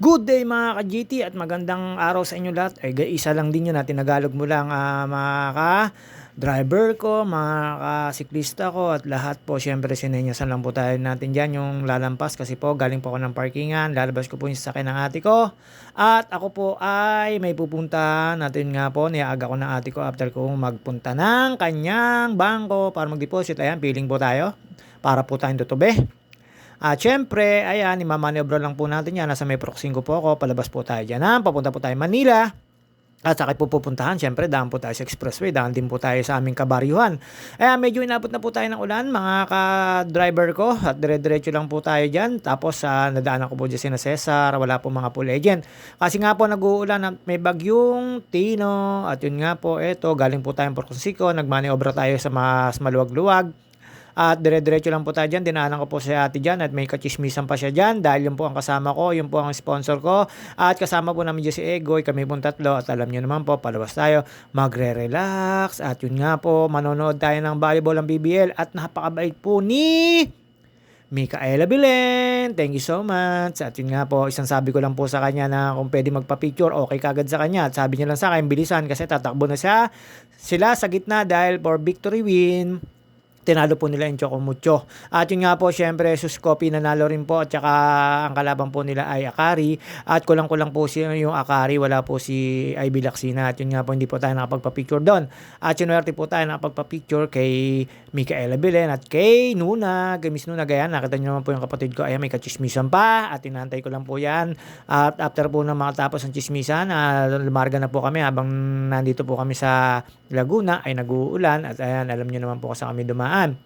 Good day mga ka-GT at magandang araw sa inyo lahat. Ay, isa lang din yun na tinagalog mo lang ah, mga ka-driver ko, mga ka-siklista ko at lahat po. Syempre sinenyasan lang po tayo natin dyan yung lalampas. Kasi po galing po ako ng parkingan, lalabas ko po yung sasakyan ng ate ko. At ako po ay may pupunta natin nga po, niaaga ko ng ate ko after ko magpunta ng kanyang bangko para mag-deposit. Ayan, piling po tayo. Para po tayong tutube. At syempre, ayan, imamanebro lang po natin yan. Nasa may proxing po ako. Palabas po tayo dyan. Ha? Papunta po tayo Manila. At saka po pupuntahan, syempre, daan po tayo sa expressway, daan din po tayo sa aming kabaryuhan. Ayan, medyo inabot na po tayo ng ulan, mga ka-driver ko, at dire-diretso lang po tayo dyan. Tapos, uh, nadaanan ko po dyan si Cesar, wala po mga pool agent. Kasi nga po, nag-uulan, at may bagyong Tino, at yun nga po, eto, galing po tayong Porcosico, nagmaniobra tayo sa mas maluwag-luwag. At dire-diretso lang po tayo dyan. Dinaanan ko po si ate dyan at may kachismisan pa siya dyan dahil yun po ang kasama ko, yun po ang sponsor ko. At kasama po namin dyan si Egoy, kami pong tatlo. At alam nyo naman po, palabas tayo, magre-relax. At yun nga po, manonood tayo ng volleyball ng BBL. At napakabait po ni Mikaela Bilen. Thank you so much. At yun nga po, isang sabi ko lang po sa kanya na kung pwede magpa-picture, okay kagad sa kanya. At sabi niya lang sa akin, bilisan kasi tatakbo na siya sila sa gitna dahil for victory win tinalo po nila yung Chocomucho. At yun nga po, syempre, Suskopi nanalo rin po at saka ang kalaban po nila ay Akari. At kulang-kulang po si yung Akari, wala po si Ivy Laksina. At yun nga po, hindi po tayo nakapagpa-picture doon. At sinuwerte po tayo nakapagpa-picture kay Mikaela Belen at kay Nuna, kay Miss Nuna. Gaya, nakita nyo naman po yung kapatid ko, ayan, may kachismisan pa. At inantay ko lang po yan. At after po na makatapos ang chismisan, uh, lumarga na po kami habang nandito po kami sa Laguna ay nag-uulan. At ayan, alam nyo naman po kasi kami dumaan.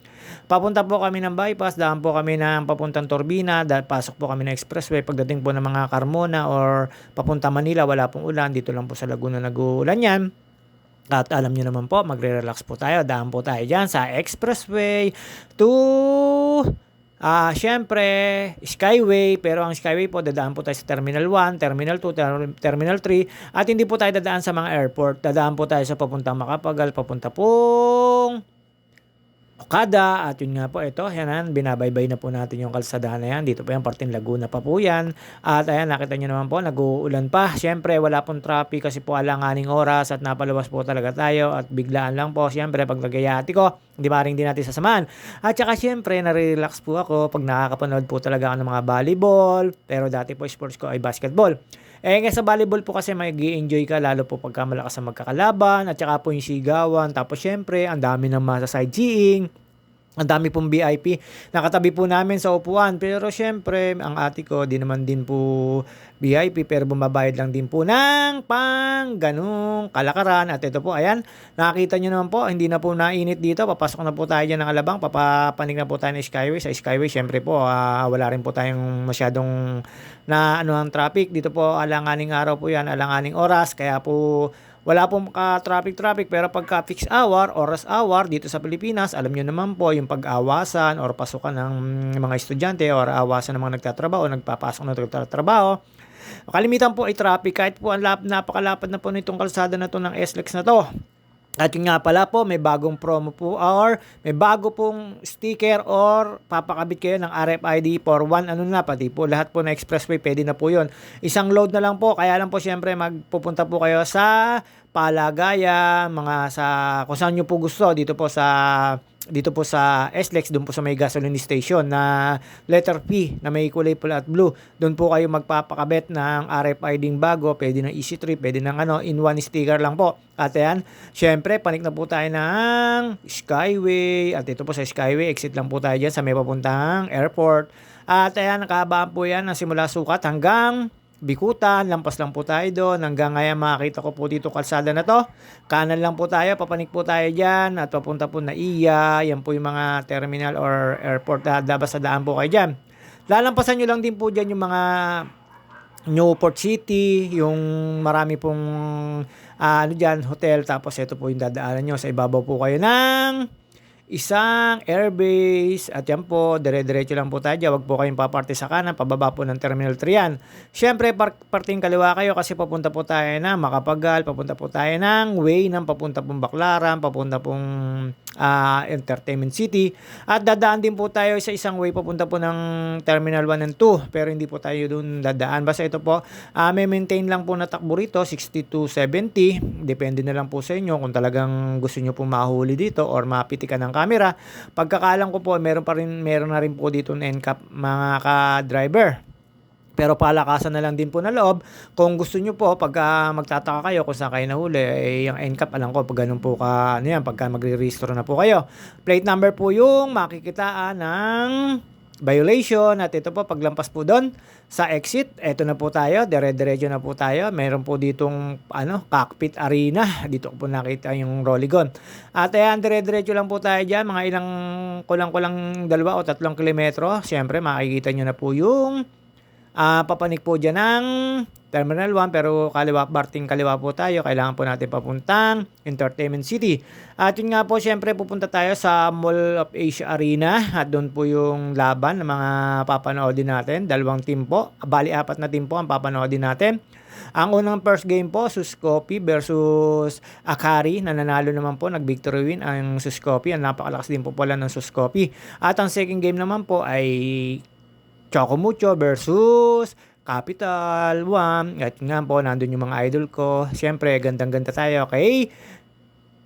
Papunta po kami ng bypass, daan po kami ng papuntang Torbina, dahil pasok po kami ng expressway. Pagdating po ng mga Carmona or papunta Manila, wala pong ulan. Dito lang po sa Laguna nag-uulan yan. At alam nyo naman po, magre-relax po tayo. Daan po tayo dyan sa expressway to Ah, uh, syempre, Skyway, pero ang Skyway po dadaan po tayo sa Terminal 1, Terminal 2, ter- Terminal 3 at hindi po tayo dadaan sa mga airport. Dadaan po tayo sa papuntang Makapagal, papunta pong Okada at yun nga po ito, yan binabaybay na po natin yung kalsada na yan. Dito po yan, parting Laguna pa po yan. At ayan, nakita nyo naman po, nag-uulan pa. Siyempre, wala pong traffic kasi po alanganing oras at napaluwas po talaga tayo at biglaan lang po. Siyempre, pag nagayati ko, hindi maring din natin sasamahan. At saka siyempre, nare-relax po ako pag nakakapanood po talaga ako ng mga volleyball. Pero dati po sports ko ay basketball. Eh, sa volleyball po kasi mag enjoy ka lalo po pagka malakas ang magkakalaban at saka po yung sigawan. Tapos syempre, ang dami ng masa sightseeing. Ang dami pong VIP. Nakatabi po namin sa upuan. Pero syempre, ang ate ko, di naman din po VIP. Pero bumabayad lang din po ng pang ganong kalakaran. At ito po, ayan. Nakita nyo naman po, hindi na po nainit dito. Papasok na po tayo dyan ng alabang. Papapanig na po tayo ng Skyway. Sa Skyway, syempre po, uh, wala rin po tayong masyadong na ano ang traffic. Dito po, alanganing araw po yan, alanganing oras. Kaya po, wala pong ka-traffic-traffic pero pagka fixed hour, oras hour dito sa Pilipinas, alam nyo naman po yung pag-awasan or pasukan ng mga estudyante or awasan ng mga nagtatrabaho o nagpapasok na nagtatrabaho. Kalimitan po ay traffic kahit po ang lap, napakalapad na po nitong kalsada na to ng SLEX na to. At yun nga pala po, may bagong promo po or may bago pong sticker or papakabit kayo ng RFID for one ano na, pati po lahat po na expressway, pwede na po yun. Isang load na lang po, kaya lang po syempre magpupunta po kayo sa Palagaya, mga sa kung saan nyo po gusto, dito po sa dito po sa SLEX, doon po sa may gasoline station na letter P na may kulay pula at blue. Doon po kayo magpapakabit ng RFID bago, pwede ng EC3, pwede ng ano, in one sticker lang po. At yan, syempre, panik na po tayo ng Skyway. At ito po sa Skyway, exit lang po tayo dyan sa may papuntang airport. At ayan, nakahabaan po yan ng simula sukat hanggang Bikutan, lampas lang po tayo doon. Hanggang ngayon makakita ko po dito kalsada na to. Kanan lang po tayo, papanik po tayo dyan at papunta po na Iya. Yan po yung mga terminal or airport na dabas sa daan po kayo dyan. Lalampasan nyo lang din po dyan yung mga Newport City, yung marami pong uh, ano dyan, hotel. Tapos ito po yung dadaanan nyo. Sa ibabaw po kayo ng isang airbase at yan po, dire-diretso lang po tayo dyan. Huwag po kayong paparte sa kanan, pababa po ng Terminal 3 yan. Siyempre, par- parting kaliwa kayo kasi papunta po tayo na Makapagal, papunta po tayo ng way ng papunta pong Baclaran, papunta pong ah, Entertainment City. At dadaan din po tayo sa isang way papunta po ng Terminal 1 and 2. Pero hindi po tayo doon dadaan. Basta ito po, ah, may maintain lang po na takbo rito, 60 to 70. Depende na lang po sa inyo kung talagang gusto nyo po mahuli dito or mapitikan ng camera. Pagkakalang ko po, meron pa rin, meron na rin po dito ng NCAP mga ka-driver. Pero palakasan na lang din po na loob. Kung gusto nyo po, pagka magtataka kayo kung saan kayo nahuli, eh, yung NCAP, alam ko, pag ganun po ka, ano yan, pagka magre-restore na po kayo. Plate number po yung makikitaan ng violation. At ito po, paglampas po doon sa exit, eto na po tayo, dire-diretso na po tayo. Meron po ditong ano, cockpit arena. Dito po nakita yung Rolligon. At ayan, dire-diretso lang po tayo dyan. Mga ilang kulang-kulang dalawa o tatlong kilometro. Siyempre, makikita nyo na po yung Ah, papanik po dyan ng Terminal 1 pero kaliwa, Barting kaliwa po tayo. Kailangan po natin papuntang Entertainment City. At yun nga po, syempre pupunta tayo sa Mall of Asia Arena at doon po yung laban ng mga papanoodin natin. Dalawang team po. Bali, apat na team po ang papanoodin natin. Ang unang first game po, Suskopi versus Akari. Nananalo naman po, nag-victory win ang Suskopi. Ang napakalakas din po pala ng Suskopi. At ang second game naman po ay Chocomucho versus Capital One. At nga po, nandun yung mga idol ko. Siyempre, gandang-ganda tayo kay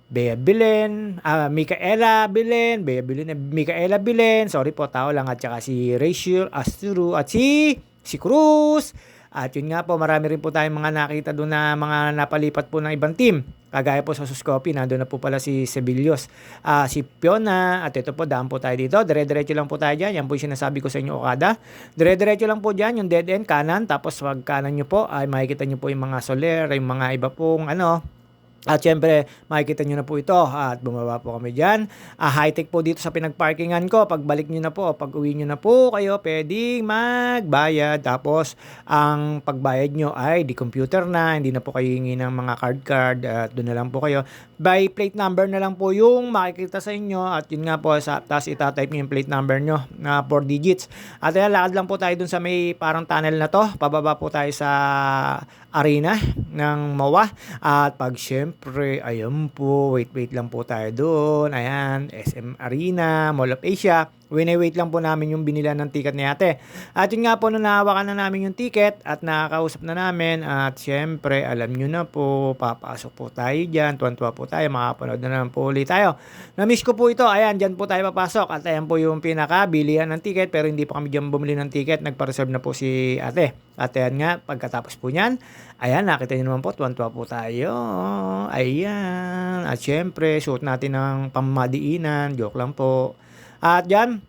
Bea Bilen, ah, Micaela Bilen, Bea Bilen, Micaela Bilen, sorry po, tao lang, at saka si Rachel Asturu, at si, si Cruz. At yun nga po, marami rin po tayong mga nakita doon na mga napalipat po ng ibang team. Kagaya po sa Suscopi, nandun na po pala si Sebillos, ah si Piona, at ito po, daan po tayo dito. Dire-diretso lang po tayo dyan. Yan po yung sinasabi ko sa inyo, Okada. Dire-diretso lang po dyan, yung dead end, kanan. Tapos pag kanan nyo po, ay makikita nyo po yung mga soler, yung mga iba pong ano, at syempre, makikita nyo na po ito at bumaba po kami dyan. Ah, high-tech po dito sa pinagparkingan ko. Pagbalik nyo na po, pag uwi nyo na po kayo, pwedeng magbayad. Tapos, ang pagbayad nyo ay di computer na, hindi na po kayo hingi ng mga card card at doon na lang po kayo. By plate number na lang po yung makikita sa inyo at yun nga po, sa, tapos itatype nyo yung plate number nyo na 4 digits. At ayan, lakad lang po tayo dun sa may parang tunnel na to. Pababa po tayo sa arena ng MOA. At pag syempre, ayan po, wait wait lang po tayo doon. Ayan, SM Arena, Mall of Asia. Wini-wait lang po namin yung binila ng ticket ni ate. At yun nga po, nung nahawakan na namin yung ticket at nakakausap na namin at syempre, alam nyo na po, papasok po tayo dyan, tuwan-tuwa po tayo, makapanood na naman po ulit tayo. Na-miss ko po ito, ayan, dyan po tayo papasok at ayan po yung pinaka-bilihan ng ticket pero hindi pa kami dyan bumili ng ticket, nagpa-reserve na po si ate. At ayan nga, pagkatapos po niyan, ayan, nakita nyo naman po, tuwan-tuwa po tayo. Ayan, at syempre, suot natin ng pamadiinan, joke lang po. At dyan,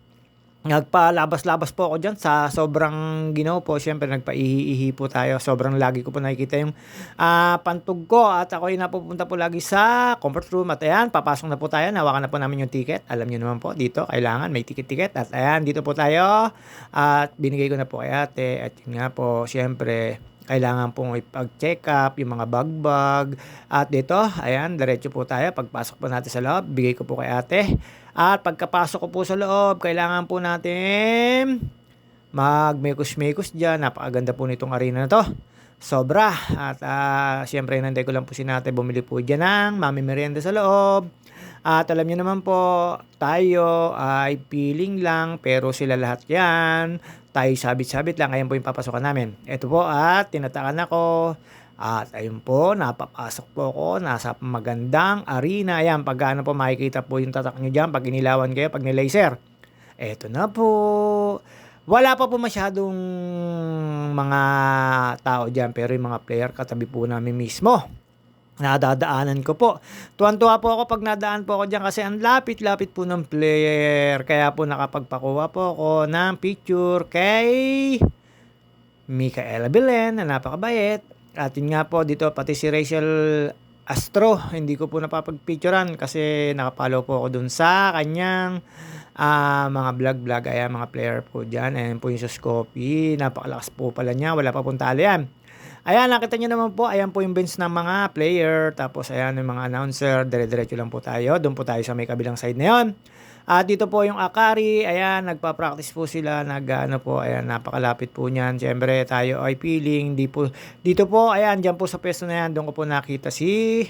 nagpalabas-labas po ako dyan sa sobrang ginaw po. Siyempre, nagpaihi-ihi po tayo. Sobrang lagi ko po nakikita yung ah, pantog ko. At ako ay napupunta po lagi sa comfort room. At ayan, papasok na po tayo. Nawakan na po namin yung ticket. Alam niyo naman po, dito, kailangan may ticket-ticket. At ayan, dito po tayo. At binigay ko na po kay ate. At yun nga po, siyempre, kailangan pong ipag-check up yung mga bag-bag. At dito, ayan, diretso po tayo. Pagpasok po natin sa loob, bigay ko po kay ate. At pagkapasok ko po sa loob, kailangan po natin mag-mekos-mekos dyan. Napakaganda po nitong arena na to. Sobra. At uh, siyempre, nantay ko lang po si nate bumili po dyan ng mami merienda sa loob. At alam niyo naman po, tayo ay feeling lang, pero sila lahat yan. Tayo sabit-sabit lang, ayan po yung papasokan namin. Ito po at tinatakan ako. At ayun po, napapasok po ako, nasa magandang arena. Ayan, pag ano po makikita po yung tatak nyo dyan, pag inilawan kayo, pag nilaser. Eto na po. Wala pa po masyadong mga tao dyan, pero yung mga player katabi po namin mismo nadadaanan ko po. Tuwan-tuwa po ako pag nadaan po ako dyan kasi ang lapit-lapit po ng player. Kaya po nakapagpakuha po ako ng picture kay Micaela Belen na napakabait. At nga po dito pati si Rachel Astro, hindi ko po napapagpicturean kasi nakapalo po ako dun sa kanyang uh, mga vlog-vlog. Ayan, mga player po dyan. Ayan po yung Suscopi. Napakalakas po pala niya. Wala pa pong talo yan. Ayan, nakita nyo naman po, ayan po yung bench ng mga player. Tapos ayan yung mga announcer. Dire-diretso lang po tayo. Doon po tayo sa may kabilang side na yon. At dito po yung Akari, ayan, nagpa-practice po sila, nag, ano po, ayan, napakalapit po niyan. Siyempre, tayo ay feeling, di po, dito po, ayan, dyan po sa pwesto na yan, doon ko po nakita si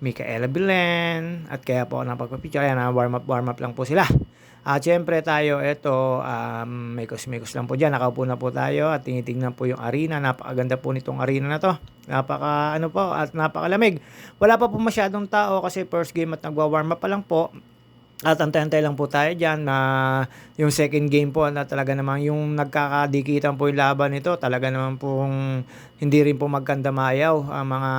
Micaela Belen, at kaya po napagpapicture. Ayan, warm up, warm up lang po sila. At syempre tayo, ito, um, mekos-mekos lang po dyan. Nakaupo na po tayo at tinitingnan po yung arena. Napakaganda po nitong arena na to. Napaka, ano po, at napakalamig. Wala pa po masyadong tao kasi first game at nagwa-warm up pa lang po. At antay-antay lang po tayo dyan na yung second game po na talaga namang yung nagkakadikitan po yung laban nito talaga naman pong hindi rin po magkandamayaw ang mga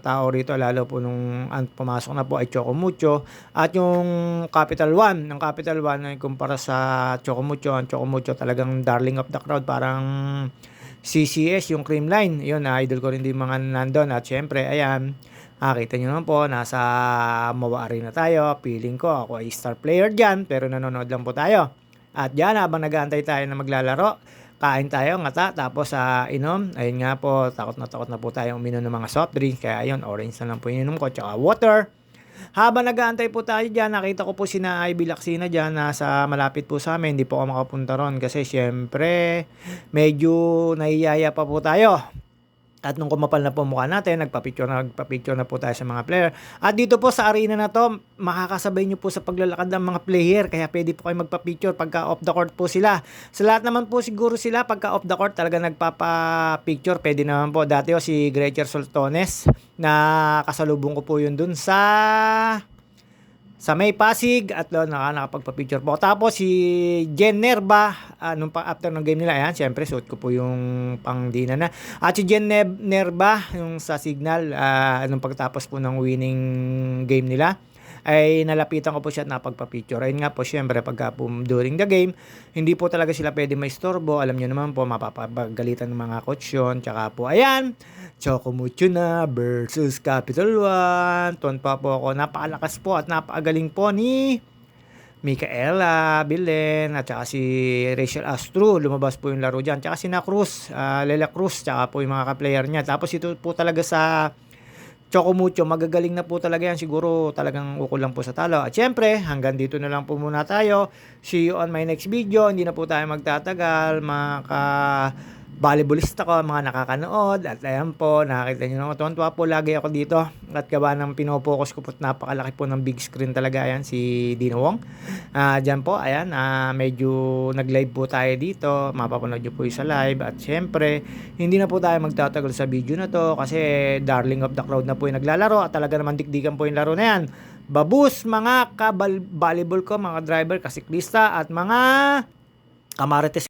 tao rito lalo po nung pumasok na po ay Chocomucho. At yung Capital One ng Capital One ay kumpara sa Chocomucho ang Chocomucho talagang darling of the crowd parang CCS yung Creamline. Yun na idol ko rin din mga nandun. At syempre ayan Ah, kita nyo naman po, nasa Mawa Arena tayo. Feeling ko ako ay star player dyan, pero nanonood lang po tayo. At dyan, habang nag-aantay tayo na maglalaro, kain tayo, ngata, tapos sa inom. Ayun nga po, takot na takot na po tayo uminom ng mga soft drinks. Kaya ayun, orange na lang po ininom ko, tsaka water. Habang nag-aantay po tayo dyan, nakita ko po si na Ivy Laksina dyan, nasa malapit po sa amin. Hindi po ako makapunta ron kasi syempre, medyo nahiyaya pa po tayo. At nung kumapal na po mukha natin, nagpa-picture na, nagpa-picture na po tayo sa mga player. At dito po sa arena na to, makakasabay nyo po sa paglalakad ng mga player. Kaya pwede po kayo magpa-picture pagka off the court po sila. Sa lahat naman po siguro sila, pagka off the court talaga nagpapa-picture. Pwede naman po. Dati o si Gretcher Soltones na kasalubong ko po yun dun sa sa May Pasig at doon naka, nakapagpa-picture po. Tapos si Jen Nerba, ah, nung pa, after ng game nila, ayan, syempre suot ko po yung pang dina na. At si Jen Nerba, yung sa Signal, ah, nung pagtapos po ng winning game nila, ay nalapitan ko po siya at napagpa-picture. Ayun nga po, syempre, pagka po during the game, hindi po talaga sila pwede maistorbo. Alam nyo naman po, mapapagalitan ng mga coach yun. Tsaka po, ayan, Chocomucho na versus Capital One. Tuwan pa po ako. Napakalakas po at napakagaling po ni Micaela Bilen at saka si Rachel Astro. Lumabas po yung laro dyan. Tsaka si Na Cruz, ah, Lela Cruz, tsaka po yung mga ka-player niya. Tapos ito po talaga sa Chocomucho, magagaling na po talaga yan. Siguro talagang ukol lang po sa talo. At syempre, hanggang dito na lang po muna tayo. See you on my next video. Hindi na po tayo magtatagal. Mga volleyballista ko, mga nakakanood. At ayan po, nakakita nyo naman. Tuwan-tuwa po lagi ako dito. At gawa ng pinopokus ko po, napakalaki po ng big screen talaga. Ayan, si Dino Wong. Ah, dyan po, ayan, ah, medyo nag-live po tayo dito. Mapapanood nyo po yung sa live. At syempre, hindi na po tayo magtatagal sa video na to kasi darling of the crowd na po yung naglalaro at talaga naman dikdikan po yung laro na yan. Babus mga kabal-volleyball ko, mga driver, kasiklista at mga kamarites